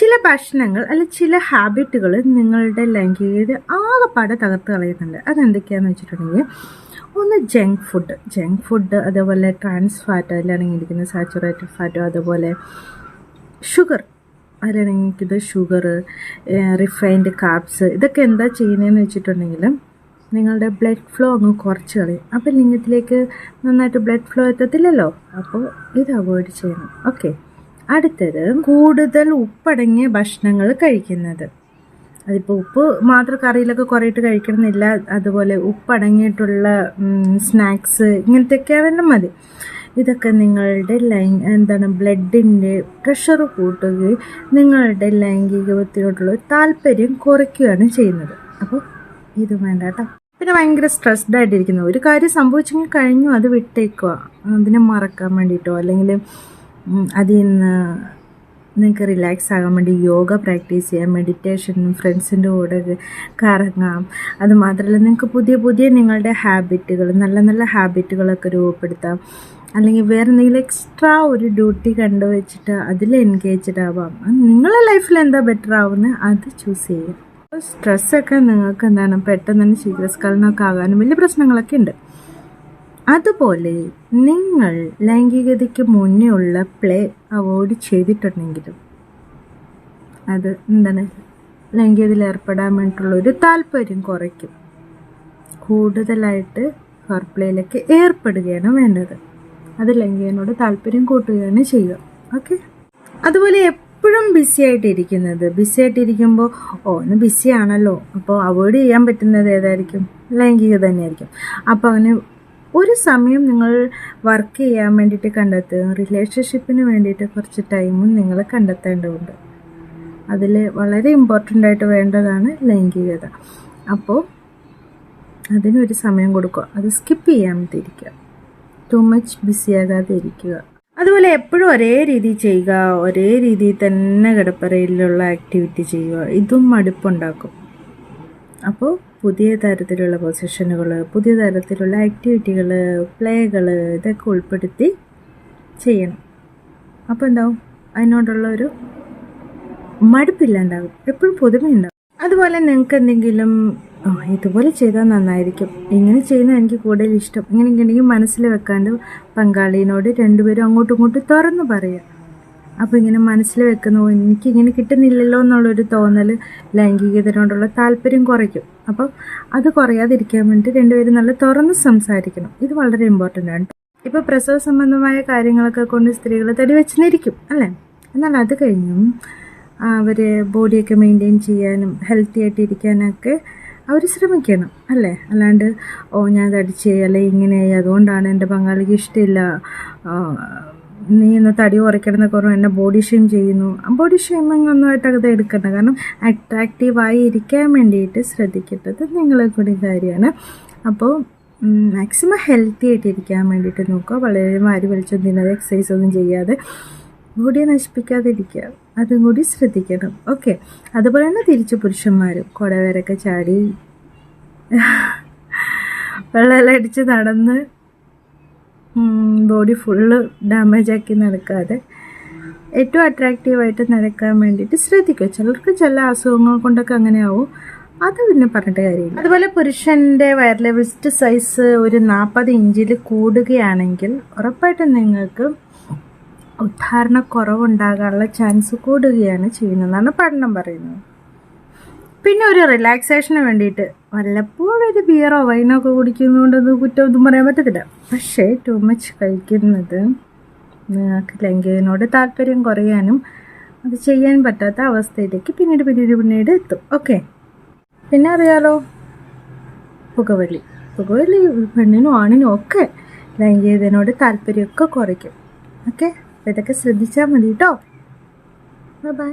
ചില ഭക്ഷണങ്ങൾ അല്ല ചില ഹാബിറ്റുകൾ നിങ്ങളുടെ ലൈംഗികത ആകെപ്പാടെ തകർത്ത് കളയുന്നുണ്ട്. അതെന്തൊക്കെയാണെന്ന് വെച്ചിട്ടുണ്ടെങ്കിൽ ഒന്ന് ജങ്ക് ഫുഡ് ജങ്ക് ഫുഡ് അതേപോലെ ട്രാൻസ് ഫാറ്റ് അതിലടങ്ങിയിരിക്കുന്ന സാച്ചുറേറ്റഡ് ഫാറ്റോ അതുപോലെ ഷുഗർ അതിലടങ്ങിയിരിക്കുന്ന ഷുഗർ റിഫൈൻഡ് കാർബ്സ് ഇതൊക്കെ എന്താ ചെയ്യുന്നതെന്ന് വെച്ചിട്ടുണ്ടെങ്കിൽ നിങ്ങളുടെ ബ്ലഡ് ഫ്ലോ അങ്ങ് കുറച്ച് കളയും. അപ്പോൾ ലിംഗത്തിലേക്ക് നന്നായിട്ട് ബ്ലഡ് ഫ്ലോ എത്തത്തില്ലല്ലോ? അപ്പോൾ ഇത് അവോയ്ഡ് ചെയ്യണം. ഓക്കെ അടുത്തത് കൂടുതൽ ഉപ്പടങ്ങിയ ഭക്ഷണങ്ങൾ കഴിക്കുന്നത്. അതിപ്പോൾ ഉപ്പ് മാത്രം കറിയിലൊക്കെ കുറേയിട്ട് കഴിക്കണമെന്നില്ല അതുപോലെ ഉപ്പടങ്ങിയിട്ടുള്ള സ്നാക്സ് ഇങ്ങനത്തെയൊക്കെ ആണെങ്കിലും മതി. ഇതൊക്കെ നിങ്ങളുടെ ലൈ എന്താണ് ബ്ലഡിന്റെ പ്രഷർ കൂട്ടുകയും നിങ്ങളുടെ ലൈംഗികത്തിനോടുള്ള താല്പര്യം കുറയ്ക്കുകയാണ് ചെയ്യുന്നത്. അപ്പോൾ ഇത് വേണ്ട കേട്ടോ. പിന്നെ ഭയങ്കര സ്ട്രെസ്ഡ് ആയിട്ടിരിക്കുന്നു. ഒരു കാര്യം സംഭവിച്ചെങ്കിൽ കഴിഞ്ഞു അത് വിട്ടേക്കുക. അതിനെ മറക്കാൻ വേണ്ടിയിട്ടോ അല്ലെങ്കിൽ അതിൽ നിന്ന് നിങ്ങൾക്ക് റിലാക്സ് ആകാൻ വേണ്ടി യോഗ പ്രാക്ടീസ് ചെയ്യാം മെഡിറ്റേഷൻ ഫ്രണ്ട്സിന്റെ കൂടെ കറങ്ങാം. അതുമാത്രമല്ല നിങ്ങൾക്ക് പുതിയ പുതിയ നിങ്ങളുടെ ഹാബിറ്റുകൾ നല്ല നല്ല ഹാബിറ്റുകളൊക്കെ രൂപപ്പെടുത്താം. അല്ലെങ്കിൽ വേറെ എന്തെങ്കിലും എക്സ്ട്രാ ഒരു ഡ്യൂട്ടി കണ്ടുവച്ചിട്ട് അതിൽ എൻഗേജ്ഡ് ആവാം നിങ്ങളുടെ ലൈഫിൽ എന്താ ബെറ്റർ ആവുന്നത് അത് ചൂസ് ചെയ്യാം. സ്ട്രെസ്സൊക്കെ നിങ്ങൾക്ക് എന്താണ്? പെട്ടെന്ന് തന്നെ ശീഘ്രസ്ഖലനമൊക്കെ ആകാനും വലിയ പ്രശ്നങ്ങളൊക്കെ ഉണ്ട്. അതുപോലെ നിങ്ങൾ ലൈംഗികതയ്ക്ക് മുന്നേ ഉള്ള പ്ലേ അവോയ്ഡ് ചെയ്തിട്ടുണ്ടെങ്കിലും അത് എന്താണ്? ലൈംഗികതയിൽ ഏർപ്പെടാൻ വേണ്ടിയിട്ടുള്ള ഒരു താല്പര്യം കുറയ്ക്കും. കൂടുതലായിട്ട് ഹോർ പ്ലേയിലേക്ക് ഏർപ്പെടുകയാണ് വേണ്ടത്. അത് ലൈംഗികനോട് താല്പര്യം കൂട്ടുകയാണ് ചെയ്യുക. ഓക്കെ അതുപോലെ എപ്പോഴും ബിസി ആയിട്ടിരിക്കുന്നത്. ബിസി ആയിട്ടിരിക്കുമ്പോൾ ഓ ഒന്ന് ബിസി ആണല്ലോ. അപ്പോൾ അവോയ്ഡ് ചെയ്യാൻ പറ്റുന്നത് ഏതായിരിക്കും? ലൈംഗികത തന്നെയായിരിക്കും. അപ്പോൾ അങ്ങനെ ഒരു സമയം നിങ്ങൾ വർക്ക് ചെയ്യാൻ വേണ്ടിയിട്ട് കണ്ടെത്തുക. റിലേഷൻഷിപ്പിന് വേണ്ടിയിട്ട് കുറച്ച് ടൈമും നിങ്ങൾ കണ്ടെത്തേണ്ടതുണ്ട്. അതിൽ വളരെ ഇമ്പോർട്ടന്റ് ആയിട്ട് വേണ്ടതാണ് ലൈംഗികത. അപ്പോൾ അതിനൊരു സമയം കൊടുക്കുക. അത് സ്കിപ്പ് ചെയ്യാൻ ചെയ്യാതിരിക്കുക. ടു മച്ച് ബിസി ആകാതെ ഇരിക്കുക. അതുപോലെ എപ്പോഴും ഒരേ രീതി ചെയ്യുക. ഒരേ രീതിയിൽ തന്നെ കിടപ്പറയിലുള്ള ആക്ടിവിറ്റി ചെയ്യുക. ഇതും മടുപ്പുണ്ടാക്കും. അപ്പോൾ പുതിയ തരത്തിലുള്ള പൊസിഷനുകൾ പുതിയ തരത്തിലുള്ള ആക്ടിവിറ്റികൾ പ്ലേകൾ ഇതൊക്കെ ഉൾപ്പെടുത്തി ചെയ്യണം. അപ്പോൾ എന്താവും? അതിനോടുള്ള ഒരു മടുപ്പില്ലാണ്ടാകും എപ്പോഴും പുതുമയുണ്ടാകും അതുപോലെ നിങ്ങൾക്ക് എന്തെങ്കിലും ഇതുപോലെ ചെയ്താൽ നന്നായിരിക്കും. ഇങ്ങനെ ചെയ്യുന്ന എനിക്ക് കൂടുതൽ ഇഷ്ടം. ഇങ്ങനെ ഉണ്ടെങ്കിൽ മനസ്സിൽ വെക്കാണ്ട് പങ്കാളിനോട് രണ്ടുപേരും അങ്ങോട്ടും ഇങ്ങോട്ടും തുറന്നു പറയുക അപ്പോൾ ഇങ്ങനെ മനസ്സിൽ വെക്കുന്നു എനിക്കിങ്ങനെ കിട്ടുന്നില്ലല്ലോ എന്നുള്ളൊരു തോന്നൽ ലൈംഗികതയോടുള്ള താല്പര്യം കുറയ്ക്കും. അപ്പം അത് കുറയാതിരിക്കാൻ വേണ്ടി രണ്ടുപേരും നല്ല തുറന്ന് സംസാരിക്കണം. ഇത് വളരെ ഇമ്പോർട്ടന്റ് ആണ്. ഇപ്പോൾ പ്രസവ സംബന്ധമായ കാര്യങ്ങളൊക്കെ കൊണ്ട് സ്ത്രീകൾ തടി വെച്ചിരിക്കും അല്ലേ? എന്നാൽ അത് കഴിഞ്ഞും അവർ ബോഡിയൊക്കെ മെയിന്റെയിൻ ചെയ്യാനും ഹെൽത്തി ആയിട്ട് ഇരിക്കാനൊക്കെ അവർ ശ്രമിക്കണം അല്ലേ? അല്ലാണ്ട് ഓ ഞാൻ തടിച്ചേ അല്ലെ ഇങ്ങനെയായി അതുകൊണ്ടാണ് എന്റെ പങ്കാളിക്ക് ഇഷ്ടമില്ല നീ ഇന്ന് തടി കുറയ്ക്കണമെന്ന് കുറവ് എന്നെ ബോഡി ഷെയിം ചെയ്യുന്നു. ബോഡി ഷെയിമിങ് ഒന്നുമായിട്ട് അത് എടുക്കണ്ട. കാരണം അട്രാക്റ്റീവായി ഇരിക്കാൻ വേണ്ടിയിട്ട് ശ്രദ്ധിക്കേണ്ടത് നിങ്ങളെ കൂടി കാര്യമാണ്. അപ്പോൾ മാക്സിമം ഹെൽത്തി ആയിട്ട് ഇരിക്കാൻ വേണ്ടിയിട്ട് നോക്കുക. വളരെ വാരി വലിച്ചൊന്നും തിന്നാതെ എക്സസൈസ് ഒന്നും ചെയ്യാതെ ബോഡിയെ നശിപ്പിക്കാതിരിക്കുക അതും കൂടി ശ്രദ്ധിക്കണം. ഓക്കെ അതുപോലെ തന്നെ തിരിച്ച് പുരുഷന്മാരും കുടവരൊക്കെ ചാടി വെള്ളമെല്ലാം അടിച്ച് നടന്ന് ബോഡി ഫുള്ള് ഡാമേജ് ആക്കി നടക്കാതെ ഏറ്റവും അട്രാക്റ്റീവായിട്ട് നടക്കാൻ വേണ്ടിയിട്ട് ശ്രദ്ധിക്കുക. ചിലർക്ക് ചില അസുഖങ്ങൾ കൊണ്ടൊക്കെ അങ്ങനെ ആവും അത് പിന്നെ പറഞ്ഞിട്ട് കാര്യമില്ല. അതുപോലെ പുരുഷന്റെ വയറിലെ വിസ്റ്റ് സൈസ് ഒരു നാൽപ്പത് ഇഞ്ചിൽ കൂടുകയാണെങ്കിൽ ഉറപ്പായിട്ടും നിങ്ങൾക്ക് ഉദ്ധാരണ കുറവുണ്ടാകാനുള്ള ചാൻസ് കൂടുകയാണ് ചെയ്യുന്നതെന്നാണ് പഠനം പറയുന്നത്. പിന്നെ ഒരു റിലാക്സേഷന് വേണ്ടിയിട്ട് വല്ലപ്പോഴും ഒരു ബിയറോ വൈനോ ഒക്കെ കുടിക്കുന്നതുകൊണ്ട് കുറ്റമൊന്നും പറയാൻ പറ്റത്തില്ല. പക്ഷേ ടു മച്ച് കഴിക്കുന്നത് നിങ്ങൾക്ക് ലൈംഗികനോട് താല്പര്യം കുറയാനും അത് ചെയ്യാൻ പറ്റാത്ത അവസ്ഥയിലേക്ക് പിന്നീട് പിന്നീട് പിന്നീട് എത്തും. ഓക്കെ പിന്നെ അറിയാലോ? പുകവലി. പുകവലി പെണ്ണിനും ആണിനും ഒക്കെ ലൈംഗികതയോട് താല്പര്യമൊക്കെ കുറയ്ക്കും. ഓക്കെ ഇതൊക്കെ ശ്രദ്ധിച്ചാൽ മതി കേട്ടോ ബൈ